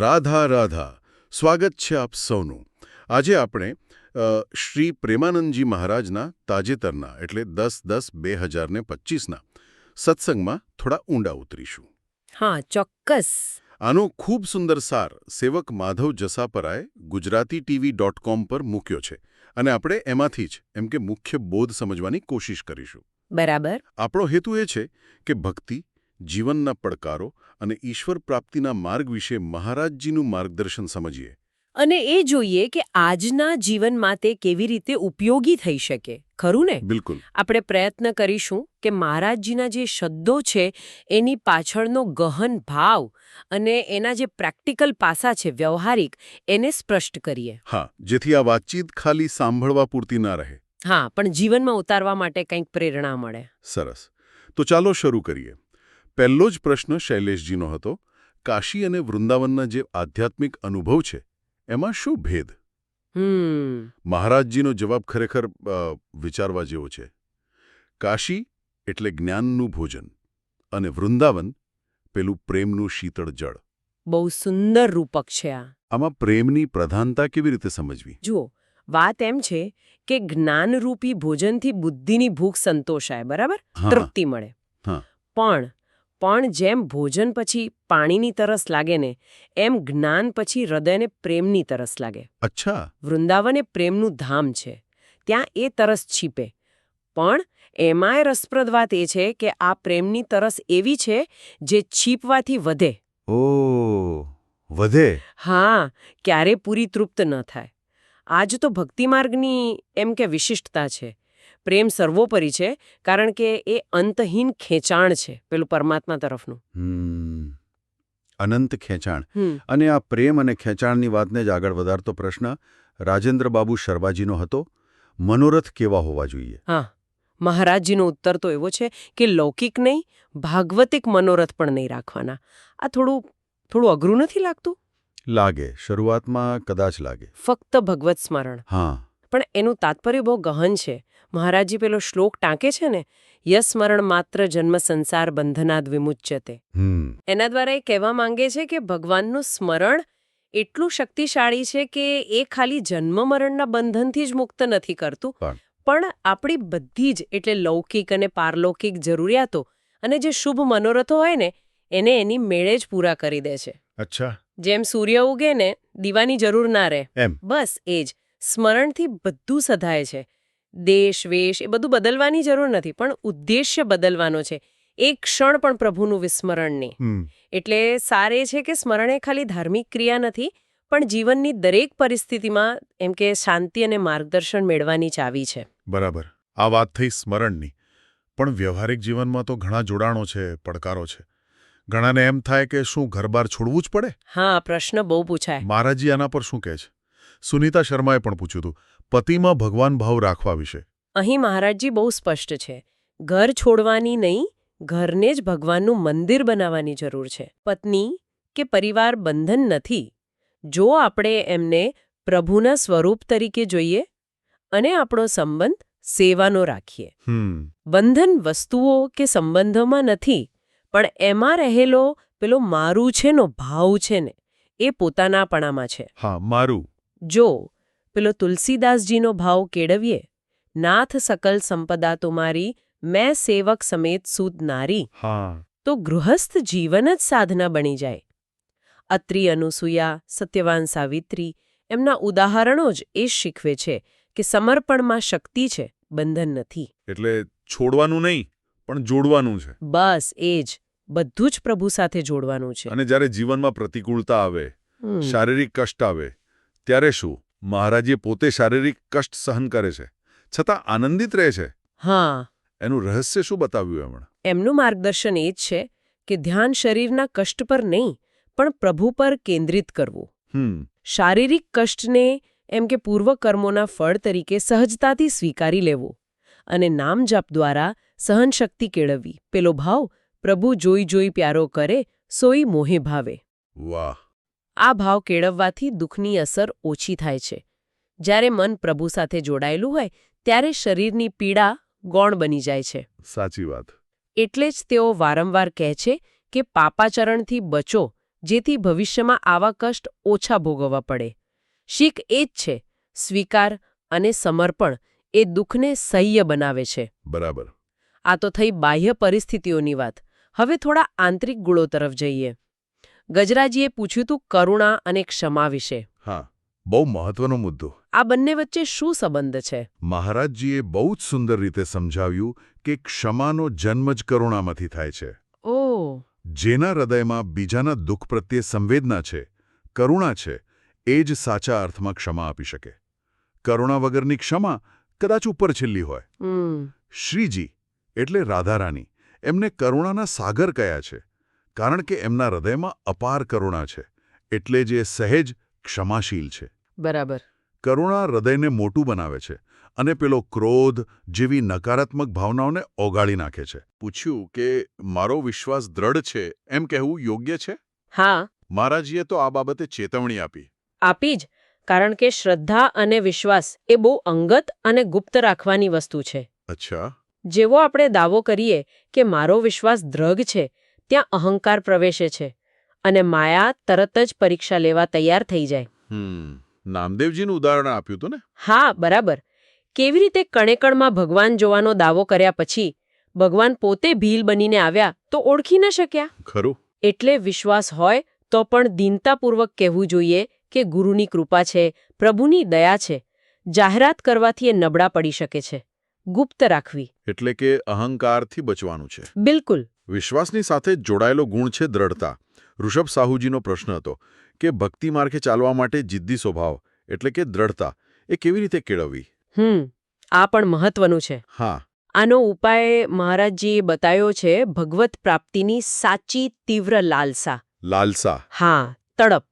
રાધા રાધા. સ્વાગત છે આપ સૌનું. આજે આપણે શ્રી પ્રેમાનંદજી મહારાજના તાજેતરના એટલે દસ દસ બે હજારને પચીસના સત્સંગમાં થોડા ઊંડા ઉતરીશું. હા ચોક્કસ. આનો ખૂબ સુંદર સાર સેવક માધવ જસાપરાએ ગુજરાતી ટીવી ડોટ કોમ પર મૂક્યો છે. અને આપણે એમાંથી જ એમ કે મુખ્ય બોધ સમજવાની કોશિશ કરીશું. બરાબર. આપણો હેતુ એ છે કે ભક્તિ જીવનના પડકારો અને ઈશ્વર પ્રાપ્તિના માર્ગ વિશે મહારાજજીનું માર્ગદર્શન સમજીએ. અને એ જોઈએ કે આજના જીવનમાં તે કેવી રીતે ઉપયોગી થઈ શકે. ખરું ને? બિલકુલ. આપણે પ્રયત્ન કરીશું કે મહારાજજીના જે શબ્દો છે એની પાછળનો ગહન ભાવ અને એના જે પ્રેક્ટિકલ પાસા છે વ્યવહારિક એને સ્પષ્ટ કરીએ. હા જેથી આ વાતચીત ખાલી સાંભળવા પૂરતી ના રહે. હા પણ જીવનમાં ઉતારવા માટે કંઈક પ્રેરણા મળે. સરસ. તો ચાલો શરૂ કરીએ. પહેલો જ પ્રશ્ન શૈલેષજીનો હતો કાશી અને વૃંદાવનના જે આધ્યાત્મિક અનુભવ છે એમાં શું ભેદ? હમ. મહારાજજીનો જવાબ ખરેખર વિચારવા જેવો છે. કાશી એટલે જ્ઞાનનું ભોજન અને વૃંદાવન પેલું પ્રેમનું શીતળ જળ. બહુ સુંદર રૂપક છે આ. આમાં પ્રેમની પ્રધાનતા કેવી રીતે સમજવી? જુઓ વાત એમ છે કે જ્ઞાનરૂપી ભોજનથી બુદ્ધિની ભૂખ સંતોષાય બરાબર? તૃપ્તિ મળે. હા. પણ પણ જેમ ભોજન પછી પાણીની તરસ લાગે ને એમ જ્ઞાન પછી હૃદયને પ્રેમની તરસ લાગે. અચ્છા. વૃંદાવન એ પ્રેમનું ધામ છે. ત્યાં એ તરસ છીપે. પણ એમાંય રસપ્રદ વાત એ છે કે આ પ્રેમની તરસ એવી છે જે છીપવાથી વધે. ઓ વધે. હા ક્યારે પૂરી તૃપ્ત ન થાય. આજ તો ભક્તિ માર્ગની એમ કે વિશિષ્ટતા છે. પ્રેમ સર્વોપરી છે કારણ કે એ અંતહીન ખેંચાણ છે પેલું પરમાત્મા તરફનું. અનંત ખેંચાણ. અને આ પ્રેમ અને ખેંચાણની વાતને જ આગળ વધારતો પ્રશ્ન રાજેન્દ્ર બાબુ શર્માજીનો હતો. મનોરથ કેવા હોવા જોઈએ? હા. મહારાજજીનો ઉત્તર તો એવો છે કે લૌકિક નહીં ભાગવતિક મનોરથ પણ નહીં રાખવાના. આ થોડું થોડું અઘરું નથી લાગતું? લાગે. શરૂઆતમાં કદાચ લાગે. ફક્ત ભગવત સ્મરણ. હા. પણ એનું તાત્પર્ય બહુ ગહન છે. મહારાજજી પેલો શ્લોક ટાંકે છે ને યસ્મરણ માત્ર જન્મ સંસાર બંધનાદ વિમુચ્યતે. એના દ્વારા એ કહેવા માંગે છે કે ભગવાનનું સ્મરણ એટલું શક્તિશાળી છે કે એ ખાલી જન્મ મરણના બંધનથી જ મુક્ત નથી કરતું. પણ? પણ આપણી બધી જ એટલે લૌકિક અને પારલૌકિક જરૂરિયાતો અને જે શુભ મનોરથો હોય ને એને એની મેળે જ પૂરા કરી દે છે. અચ્છા. જેમ સૂર્ય ઉગે ને દીવાની જરૂર ના રહે. બસ એ જ. સ્મરણથી બધું સધાય છે. દેશ વેશ એ બધું બદલવાની જરૂર નથી પણ ઉદ્દેશ્ય બદલવાનો છે. એક ક્ષણ પણ પ્રભુનું વિસ્મરણ નહીં એટલે સાર એ છે કે સ્મરણ એ ખાલી ધાર્મિક ક્રિયા નથી પણ જીવનની દરેક પરિસ્થિતિમાં એમ કે શાંતિ અને માર્ગદર્શન મેળવાની ચાવી છે. બરાબર. આ વાત થઈ સ્મરણની. પણ વ્યવહારિક જીવનમાં તો ઘણા જોડાણો છે પડકારો છે. ઘણાને એમ થાય કે શું ઘરબાર છોડવું જ પડે? હા પ્રશ્ન બહુ પૂછાય. મહારાજી આના પર શું કહે છે? સુનીતા શર્માએ પણ પૂછ્યું હતું. પતિમાં ભગવાન ભાવ રાખવા વિશે. અહીં મહારાજજી બહુ સ્પષ્ટ છે. ઘર છોડવાની નહીં ઘરને જ ભગવાનનું મંદિર બનાવવાની જરૂર છે. પત્ની કે પરિવાર બંધન નથી. જો આપણે એમને પ્રભુના સ્વરૂપ તરીકે જોઈએ અને આપણો સંબંધ સેવાનો રાખીએ. બંધન વસ્તુઓ કે સંબંધોમાં નથી પણ એમાં રહેલો પેલો મારું છે નો ભાવ છે ને એ પોતાનાપણામાં છે. હા મારું. જો પેલો તુલસીદાસજીનો ભાવ કેળવીએ. નાથ સકલ સંપદા તુમારી મેં સેવક સમેત સૂદ નારી. તો ગૃહસ્થ જીવન જ સાધના બની જાય. અત્રિ અનુસૂયા સત્યવાન સાવિત્રી એમના ઉદાહરણો જ એ શીખવે છે કે સમર્પણમાં શક્તિ છે બંધન નથી. એટલે છોડવાનું નહીં પણ જોડવાનું છે. બસ એ જ બધું જ પ્રભુ સાથે જોડવાનું છે. અને જ્યારે જીવનમાં પ્રતિકૂળતા આવે શારીરિક કષ્ટ આવે ત્યારે શું? મહારાજે પોતે શારીરિક કષ્ટ સહન કરે છે છતાં આનંદિત રહે છે. હા. એનું રહસ્ય શું બતાવ્યું એમણે? એમનું માર્ગદર્શન એ જ છે કે ધ્યાન શરીરના કષ્ટ પર નહીં પણ પ્રભુ પર કેન્દ્રિત કરવું. હમ. શારીરિક કષ્ટને એમ કે પૂર્વકર્મોના ફળ તરીકે સહજતાથી સ્વીકારી લેવું અને નામ જાપ દ્વારા સહનશક્તિ કેળવવી. પેલો ભાવ પ્રભુ જોઈ જોઈ પ્યારો કરે સોઈ મોહે ભાવે. વાહ. આ ભાવ કેળવવાથી દુઃખની અસર ઓછી થાય છે. જ્યારે મન પ્રભુ સાથે જોડાયેલું હોય ત્યારે શરીરની પીડા ગૌણ બની જાય છે. સાચી વાત. એટલે જ તેઓ વારંવાર કહે છે કે પાપાચરણથી બચો જેથી ભવિષ્યમાં આવા કષ્ટ ઓછા ભોગવવા પડે. શીખ એ જ છે સ્વીકાર અને સમર્પણ એ દુઃખને સહ્ય બનાવે છે. બરાબર. આ તો થઈ બાહ્ય પરિસ્થિતિઓની વાત. હવે થોડા આંતરિક ગુણો તરફ જઈએ. ગજરાજીએ પૂછ્યું તું કરુણા અને ક્ષમા વિશે. હા બહુ મહત્વનો મુદ્દો. આ બંને વચ્ચે શું સંબંધ છે? મહારાજજીએ બહુ જ સુંદર રીતે સમજાવ્યું કે ક્ષમાનો જન્મ જ કરુણામાંથી થાય છે. ઓ. જેના હૃદયમાં બીજાના દુઃખ પ્રત્યે સંવેદના છે કરુણા છે એ જ સાચા અર્થમાં ક્ષમા આપી શકે. કરુણા વગરની ક્ષમા કદાચ ઉપર છેલ્લી હોય શ્રીજી એટલે રાધારાણી એમને કરુણાના સાગર કયા છે? કારણ કે એમના હૃદયમાં અપાર કરુણા છે એટલે જે સહેજ ક્ષમાશીલ છે. બરાબર. કરુણા હૃદયને મોટું બનાવે છે અને પેલો ક્રોધ જેવી નકારાત્મક ભાવનાઓને ઓગાળી નાખે છે. પૂછ્યું કે મારો વિશ્વાસ દ્રઢ છે એમ કહેવું યોગ્ય છે? હા. મહારાજીએ તો આ બાબતે ચેતવણી આપી. આપી જ કારણ કે શ્રદ્ધા અને વિશ્વાસ એ બહુ અંગત અને ગુપ્ત રાખવાની વસ્તુ છે. અચ્છા. જેવો આપણે દાવો કરીએ કે મારો વિશ્વાસ દ્રગ છે ત્યાં અહંકાર પ્રવેશે છે અને માયા તરત જ પરીક્ષા લેવા તૈયાર થઈ જાય. નામદેવજીનું ઉદાહરણ આપ્યું હતું ને? હા બરાબર. કેવી રીતે કણેકણમાં ભગવાન જોવાનો દાવો કર્યા પછી ભગવાન પોતે ભીલ બનીને આવ્યા તો ઓળખી ન શક્યા? ખરું. એટલે વિશ્વાસ હોય તો પણ દીનતાપૂર્વક કહેવું જોઈએ કે ગુરુની કૃપા છે પ્રભુની દયા છે. જાહેરાત કરવાથી એ નબળા પડી શકે છે. ગુપ્ત રાખવી. એટલે કે અહંકારથી બચવાનું છે. બિલકુલ. વિશ્વાસની સાથે જોડાયેલો ગુણ છે દ્રઢતા. ઋષભ સાહુજીનો પ્રશ્ન હતો કે ભક્તિ માર્ગે ચાલવા માટે જિદ્દી સ્વભાવ એટલે કે દ્રઢતા એ કેવી રીતે કેળવવી? હમ આ પણ મહત્વનું છે. હા. આનો ઉપાય મહારાજજીએ બતાવ્યો છે ભગવત પ્રાપ્તિની સાચી તીવ્ર લાલસા. લાલસા. હા તડપ.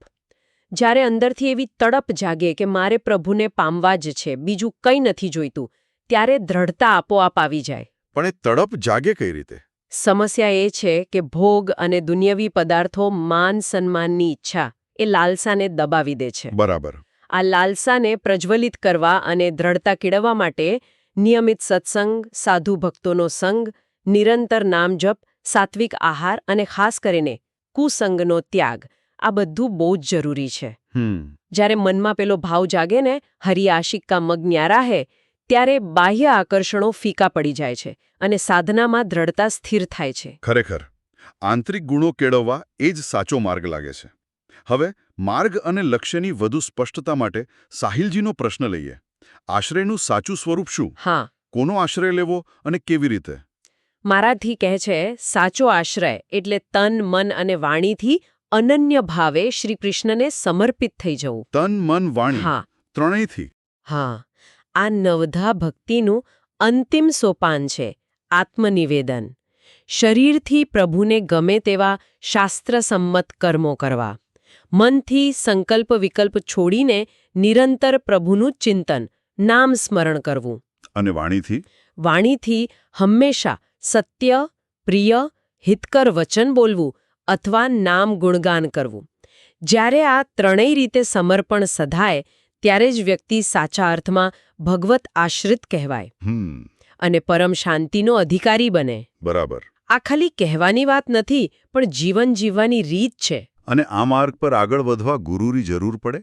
જ્યારે અંદરથી એવી તડપ જાગે કે મારે પ્રભુને પામવા જ છે બીજું કંઈ નથી જોઈતું ત્યારે દ્રઢતા આપોઆપ આવી જાય. પણ એ તડપ જાગે કઈ રીતે? સમસ્યા એ છે કે ભોગ અને દુનિયાવી પદાર્થો માન સન્માનની ઈચ્છા એ લાલસાને દબાવી દે છે. બરાબર. આ લાલસાને પ્રજ્વલિત કરવા અને દ્રઢતા કેળવવા માટે નિયમિત સત્સંગ સાધુ ભક્તોનો સંગ નિરંતર નામજપ સાત્વિક આહાર અને ખાસ કરીને કુસંગનો ત્યાગ આ બધું બહુ જ જરૂરી છે. જ્યારે મનમાં પેલો ભાવ જાગે ને હરિયાશિક કા મગ ન્યારા હે ત્યારે બાહ્ય આકર્ષણો ફીકા પડી જાય છે અને સાધનામાં દ્રઢતા સ્થિર થાય છે. ખરેખર આંતરિક ગુણો કેળવવા એ જ સાચો માર્ગ લાગે છે. હવે માર્ગ અને લક્ષ્યની વધુ સ્પષ્ટતા માટે સાહિલજીનો પ્રશ્ન લઈએ. આશ્રયનું સાચું સ્વરૂપ શું? હા. કોનો આશ્રય લેવો અને કેવી રીતે? મારાથી કહે છે સાચો આશ્રય એટલે તન મન અને વાણીથી અનન્ય ભાવે શ્રી કૃષ્ણને સમર્પિત થઈ જવું. તન મન વાણી હા. ત્રણેયથી? હા. આ નવધા ભક્તિનું અંતિમ સોપાન છે આત્મનિવેદન. શરીરથી પ્રભુને ગમે તેવા શાસ્ત્રસંમત કર્મો કરવા. મનથી સંકલ્પ વિકલ્પ છોડીને નિરંતર પ્રભુનું ચિંતન નામ સ્મરણ કરવું. અને વાણીથી? વાણીથી હંમેશા સત્ય પ્રિય હિતકર વચન બોલવું અથવા નામ ગુણગાન કરવું. જ્યારે આ ત્રણેય રીતે સમર્પણ સધાય ત્યારે જ વ્યક્તિ સાચા અર્થમાં ભગવત આશ્રિત કહેવાય હમ. અને પરમ શાંતિનો અધિકારી બને. બરાબર. આ ખાલી કહેવાની વાત નથી પણ જીવન જીવવાની રીત છે. અને આ માર્ગ પર આગળ વધવા ગુરુની જરૂર પડે?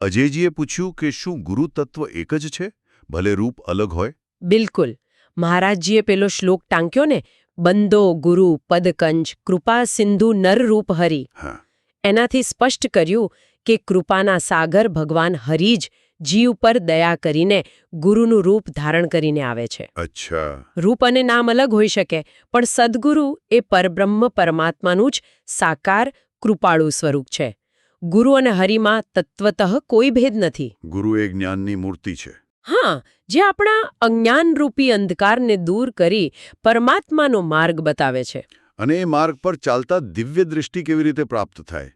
અજયજીએ પૂછ્યું કે શું ગુરુ તત્વ એક જ છે? ભલે રૂપ અલગ હોય. બિલકુલ. મહારાજજીએ પેલો શ્લોક ટાંક્યો ને બંદો ગુરુ પદકંજ કૃપા સિંધુ નરરૂપ હરી. હા. એનાથી સ્પષ્ટ કર્યું કે કૃપાના સાગર ભગવાન હરિજ જીવ પર દયા કરીને ગુરુનું રૂપ ધારણ કરીને આવે છે. અચ્છા. રૂપ અને નામ અલગ હોઈ શકે પણ સદગુરુ એ પરબ્રહ્મ પરમાત્માનું જ સાકાર કૃપાળુ સ્વરૂપ છે. ગુરુ અને હરિમાં તત્વતઃ કોઈ ભેદ નથી. ગુરુ એ જ્ઞાનની મૂર્તિ છે. હા જે આપણા અજ્ઞાનરૂપી અંધકારને દૂર કરી પરમાત્માનો માર્ગ બતાવે છે. અને એ માર્ગ પર ચાલતા દિવ્ય દૃષ્ટિ કેવી રીતે પ્રાપ્ત થાય?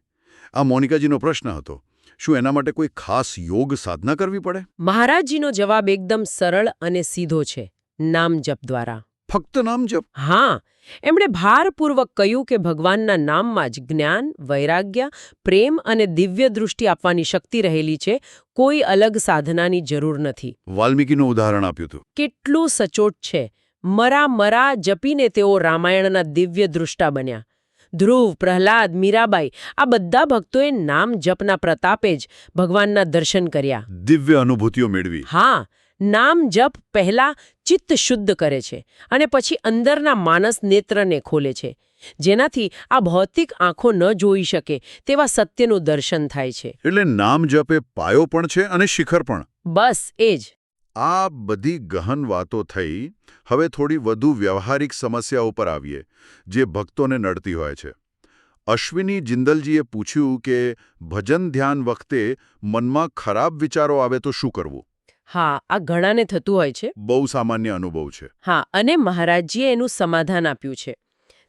આ મોનિકાજીનો પ્રશ્ન હતો શું એના માટે કોઈ ખાસ યોગ સાધના કરવી પડે? મહારાજજીનો જવાબ એકદમ સરળ અને સીધો છે નામ જપ દ્વારા. ફક્ત નામ જપ? હા એમણે ભારપૂર્વક કહ્યું કે ભગવાનના નામમાં જ જ્ઞાન વૈરાગ્ય પ્રેમ અને દિવ્ય દૃષ્ટિ આપવાની શક્તિ રહેલી છે કોઈ અલગ સાધનાની જરૂર નથી. વાલ્મીકીનું ઉદાહરણ આપ્યું હતું. કેટલું સચોટ છે મરા મરા જપીને તેઓ રામાયણના દિવ્ય દૃષ્ટા બન્યા. ધ્રુવ પ્રહલાદ મીરાબાઈ આ બધા ભક્તોએ નામ જપના પ્રતાપે જ ભગવાનના દર્શન કર્યા. દિવ્ય અનુભૂતિઓ મેળવી. હા નામ જપ પહેલા ચિત્ત શુદ્ધ કરે છે અને પછી અંદરના માનસ નેત્રને ખોલે છે જેનાથી આ ભૌતિક આંખો ન જોઈ શકે તેવા સત્યનું દર્શન થાય છે. એટલે નામ જપે પાયો પણ છે અને શિખર પણ. બસ એ જ. આ બધી ગહન વાતો થઈ હવે થોડી વધુ વ્યવહારિક સમસ્યા ઉપર આવીએ જે ભક્તોને નડતી હોય છે. અશ્વિની જિંદલજીએ પૂછ્યું કે ભજન ધ્યાન વખતે મનમાં ખરાબ વિચારો આવે તો શું કરવું? હા આ ઘણાને થતું હોય છે. બહુ સામાન્ય અનુભવ છે. હા અને મહારાજજીએ એનું સમાધાન આપ્યું છે.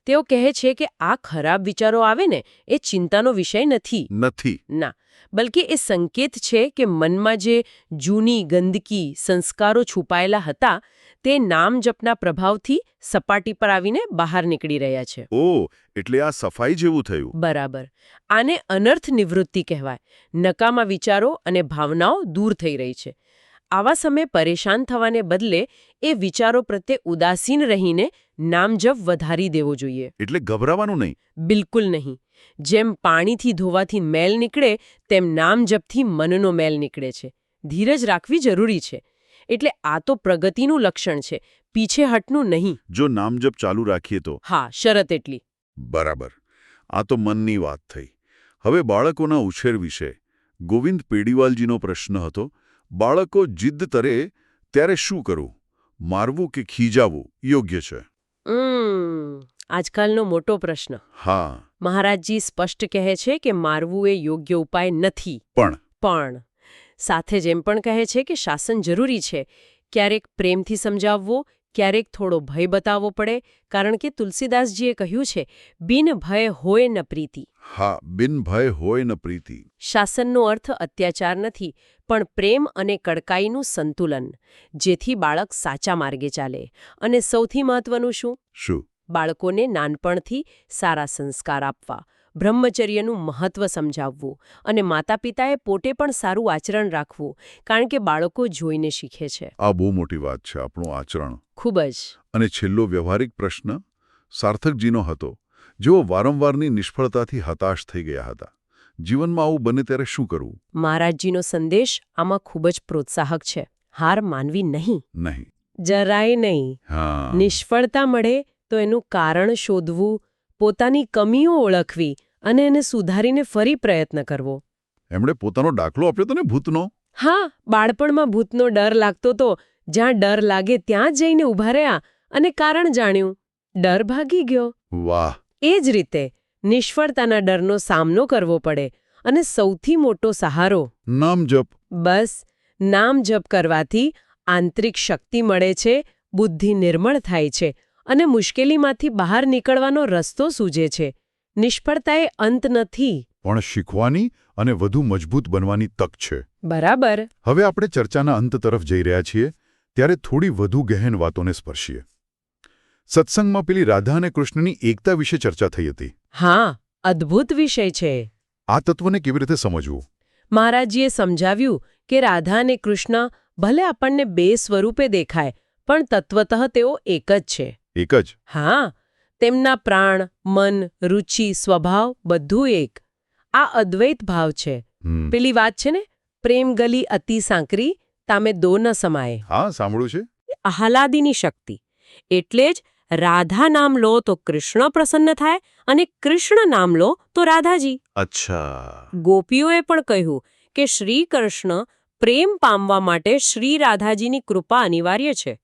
તેઓ કહે છે કે આ ખરાબ વિચારો આવે ને એ ચિંતાનો વિષય નથી. નથી. ના બલકે એ સંકેત છે કે મનમાં જે જૂની ગંદકી સંસ્કારો છુપાયેલા હતા તે નામ જપના પ્રભાવથી સપાટી પર આવીને બહાર નીકળી રહ્યા છે. ઓ એટલે આ સફાઈ જેવું થયું. બરાબર. આને અનર્થ નિવૃત્તિ કહેવાય. નકામા વિચારો અને ભાવનાઓ દૂર થઈ રહી છે. આવા સમયે પરેશાન થવાને બદલે એ વિચારો પ્રત્યે ઉદાસીન રહીને નામજપ વધારી દેવો જોઈએ. એટલે ગભરાવાનું નહીં? બિલકુલ નહીં. જેમ પાણીથી ધોવાથી મેલ નીકળે તેમ નામજપથી મનનો મેલ નીકળે છે. ધીરજ રાખવી જરૂરી છે. એટલે આ તો પ્રગતિનું લક્ષણ છે. પીછેહટનું નહીં. જો નામજપ ચાલુ રાખીએ તો? હા શરત એટલી. બરાબર. આ તો મનની વાત થઈ. હવે બાળકોના ઉછેર વિશે. ગોવિંદ પેડીવાલજીનો પ્રશ્ન હતો બાળકો જિદ્દ તરે ત્યારે શું કરવું મારવું કે ખીજાવવું યોગ્ય છે. આજકાલનો મોટો પ્રશ્ન. હા. મહારાજજી સ્પષ્ટ કહે છે કે મારવું એ યોગ્ય ઉપાય નથી. પણ. પણ. સાથે જ એમ પણ કહે છે કે શાસન જરૂરી છે. ક્યારેક પ્રેમથી સમજાવવો ક્યારેક થોડો ભય બતાવવો પડે કારણ કે તુલસીદાસજીએ કહ્યું છે બિન ભય હોય ન પ્રીતિ. હા બિન ભય હોય ન પ્રીતિ. શાસનનો અર્થ અત્યાચાર નથી પણ પ્રેમ અને કડકાઈનું સંતુલન જેથી બાળક સાચા માર્ગે ચાલે. અને સૌથી મહત્વનું શું? શું? બાળકોને નાનપણથી સારા સંસ્કાર આપવા. બ્રહ્મચર્યનું મહત્વ સમજાવવું અને માતા પિતાએ પોતે પણ સારું આચરણ રાખવું કારણ કે બાળકો જોઈને શીખે છે. આ બહુ મોટી વાત છે આપણું આચરણ. ખૂબ જ. અને છેલ્લો વ્યવહારિક પ્રશ્ન સાર્થકજીનો હતો. જેઓ વારંવારની નિષ્ફળતાથી હતાશ થઈ ગયા હતા. જીવનમાં આવું બને ત્યારે શું કરવું? મહારાજજીનો સંદેશ આમાં ખૂબ જ પ્રોત્સાહક છે. હાર માનવી નહીં. નહીં. જરાય નહીં. નિષ્ફળતા મળે તો એનું કારણ શોધવું પોતાની કમીઓ ઓળખવી અને એને સુધારીને ફરી પ્રયત્ન કરવો. એમણે પોતાનો દાખલો આપ્યો હતો ને ભૂતનો? હા બાળપણમાં ભૂતનો ડર લાગતો તો જ્યાં ડર લાગે ત્યાં જઈને ઊભા રહ્યા અને કારણ જાણ્યું. ડર ભાગી ગયો. વાહ. એ જ રીતે નિષ્ફળતાના ડરનો સામનો કરવો પડે અને સૌથી મોટો સહારો. નામ જપ. બસ નામ જપ કરવાથી આંતરિક શક્તિ મળે છે બુદ્ધિ નિર્મળ થાય છે અને મુશ્કેલીમાંથી બહાર નીકળવાનો રસ્તો સૂજે છે. નિષ્ફળતા એ અંત નથી. પણ શીખવાની અને વધુ મજબૂત બનવાની તક છે. બરાબર. હવે આપણે ચર્ચાના અંત તરફ જઈ રહ્યા છીએ ત્યારે થોડી વધુ ગહેન વાતોને સ્પર્શીએ. સત્સંગમાં પેલી રાધા અને કૃષ્ણની એકતા વિશે ચર્ચા થઈ હતી. હા અદ્ભુત વિષય છે. આ તત્વને કેવી રીતે સમજવું? મહારાજજીએ સમજાવ્યું કે રાધા અને કૃષ્ણ ભલે આપણને બે સ્વરૂપે દેખાય પણ તત્વતઃ તેઓ એક જ છે. એક જ. હા તેમના પ્રાણ મન રુચિ સ્વભાવ બધું એક. આ અદ્વૈત ભાવ છે. પેલી વાત છે ને પ્રેમ ગલી અતિ સાંકરી તામે દો ન સમાય. હા સાંભળ્યું છે. આહલાદીની શક્તિ. એટલે જ રાધા નામ લો તો કૃષ્ણ પ્રસન્ન થાય અને કૃષ્ણ નામ લો તો રાધાજી. અચ્છા. ગોપીઓએ પણ કહ્યું કે શ્રી કૃષ્ણ પ્રેમ પામવા માટે શ્રી રાધાજીની કૃપા અનિવાર્ય છે.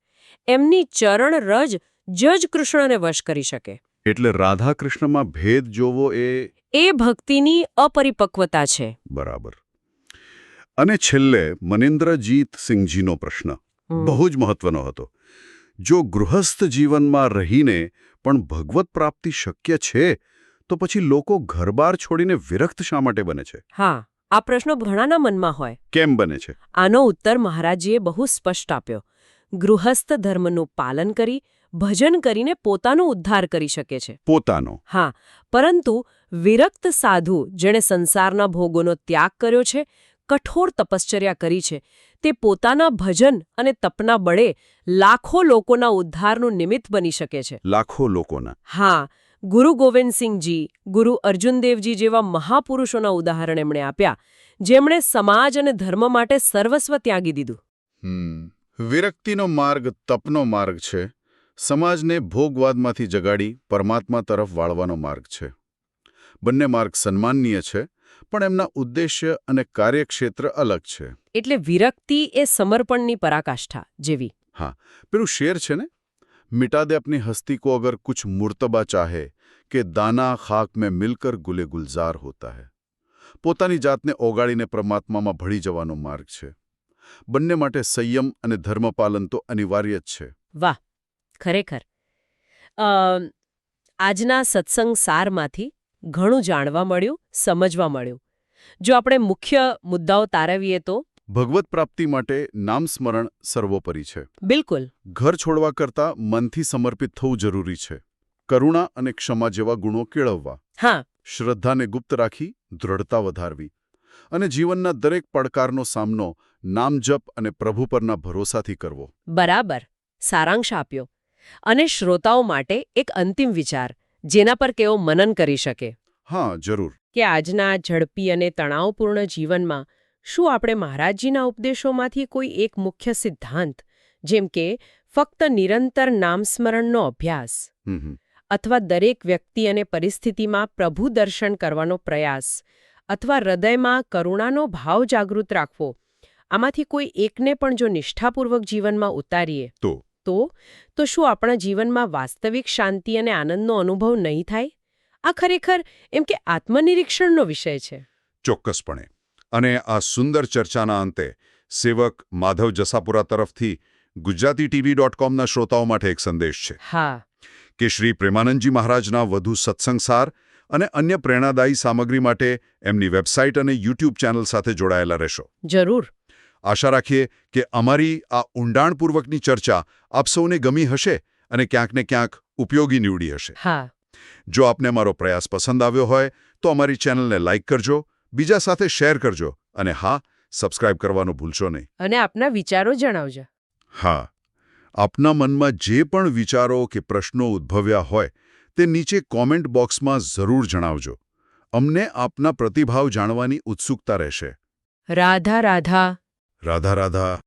એમની ચરણ રજ જ કૃષ્ણને વશ કરી શકે. એટલે રાધા કૃષ્ણમાં ભેદ જોવો એ એ ભક્તિની અપરિપક્વતા છે. બરાબર. અને છેલ્લે મનેન્દ્રજીત સિંહજીનો પ્રશ્ન. બહુ જ મહત્વનો હતો. જો ગૃહસ્થ જીવનમાં રહીને પણ ભગવત પ્રાપ્તિ શક્ય છે તો પછી લોકો ઘરબાર છોડીને વિરક્ત શા માટે બને છે? હા આ પ્રશ્નો ઘણાના મનમાં હોય. કેમ બને છે? આનો ઉત્તર મહારાજીએ બહુ સ્પષ્ટ આપ્યો. ગૃહસ્થ ધર્મનું પાલન કરી ભજન કરીને પોતાનો ઉદ્ધાર કરી શકે છે. પોતાનો. હા પરંતુ વિરક્ત સાધુ જેણે સંસારના ભોગોનો ત્યાગ કર્યો છે કઠોર તપશ્ચર્યા કરી છે તે પોતાના ભજન અને તપના બળે લાખો લોકોના ઉદ્ધારનું નિમિત્ત બની શકે છે. લાખો લોકોના. હા ગુરુ ગોવિંદસિંહજી ગુરુ અર્જુનદેવજી જેવા મહાપુરુષોના ઉદાહરણ એમણે આપ્યા જેમણે સમાજ અને ધર્મ માટે સર્વસ્વ ત્યાગી દીધું. વિરક્તિનો માર્ગ તપનો માર્ગ છે. સમાજને ભોગવાદમાંથી જગાડી પરમાત્મા તરફ વાળવાનો માર્ગ છે. બંને માર્ગ સન્માનનીય છે પણ એમના ઉદ્દેશ્ય અને કાર્યક્ષેત્ર અલગ છે. એટલે વિરક્તિ એ સમર્પણની પરાકાષ્ઠા જેવી. હા પેલું શેર છે ને? મિટા દે અપની હસ્તી કો અગર કુછ મુર્તબા ચાહે કે દાના ખાક મેં મિલકર ગુલે ગુલઝાર હોતા હૈ. પોતાની જાતને ઓગાળીને પરમાત્મામાં ભળી જવાનો માર્ગ છે. બંને માટે સંયમ અને ધર્મપાલન તો અનિવાર્ય જ છે. વાહ ખરેખર. આજના સત્સંગ સારમાંથી ઘણું જાણવા મળ્યું સમજવા મળ્યું. જો આપણે મુખ્ય મુદ્દાઓ તારવીએ તો? ભગવત પ્રાપ્તિ માટે નામ સ્મરણ સર્વોપરી છે. બિલકુલ. ઘર છોડવા કરતાં મનથી સમર્પિત થવું જરૂરી છે. કરુણા અને ક્ષમા જેવા ગુણો કેળવવા. હા. શ્રદ્ધાને ગુપ્ત રાખી દ્રઢતા વધારવી. અને જીવનના દરેક પડકારનો સામનો નામજપ અને પ્રભુ પરના ભરોસાથી કરવો. બરાબર. સારાંશ આપ્યો. અને શ્રોતાઓ માટે એક અંતિમ વિચાર જેના પર કેવો મનન કરી શકે. હા જરૂર. કે આજના ઝડપી અને તણાવપૂર્ણ જીવનમાં શું આપણે મહારાજજીના ઉપદેશોમાંથી કોઈ એક મુખ્ય સિદ્ધાંત જેમ કે ફક્ત નિરંતર નામસ્મરણનો અભ્યાસ. અથવા દરેક વ્યક્તિ અને પરિસ્થિતિમાં પ્રભુ દર્શન કરવાનો પ્રયાસ અથવા હૃદયમાં કરુણાનો ભાવ જાગૃત રાખવો આમાંથી કોઈ એકને પણ જો નિષ્ઠાપૂર્વક જીવનમાં ઉતારીએ? તો? તો તો શું આપણા જીવનમાં વાસ્તવિક શાંતિ અને આનંદનો અનુભવ નહીં થાય? આ ખરેખર એમ કે આત્મનિરીક્ષણનો વિષય છે. ચોક્કસપણે. અને આ સુંદર ચર્ચાના અંતે સેવક માધવ જસાપુરા તરફથી ગુજરાતી ટીવી ડોટ કોમના શ્રોતાઓ માટે એક સંદેશ છે. હા. કે શ્રી પ્રેમાનંદજી મહારાજના વધુ સત્સંગસાર અને અન્ય પ્રેરણાદાયી સામગ્રી માટે એમની વેબસાઇટ અને યુટ્યુબ ચેનલ સાથે જોડાયેલા રહેશો. જરૂર. આશા રાખીએ કે અમારી આ ઊંડાણપૂર્વકની ચર્ચા આપ સૌને ગમી હશે અને ક્યાંક ને ક્યાંક ઉપયોગી નીવડી હશે. હા. જો આપને અમારો પ્રયાસ પસંદ આવ્યો હોય તો અમારી ચેનલને લાઇક કરજો બીજા સાથે શેર કરજો અને હા સબસ્ક્રાઇબ કરવાનું ભૂલશો નહીં. અને આપના વિચારો જણાવજો. હા. આપના મનમાં જે પણ વિચારો કે પ્રશ્નો ઉદ્ભવ્યા હોય તે નીચે કોમેન્ટ બોક્સમાં જરૂર જણાવજો. અમને આપના પ્રતિભાવ જાણવાની ઉત્સુકતા રહેશે. રાધા રાધા રાધા રાધા.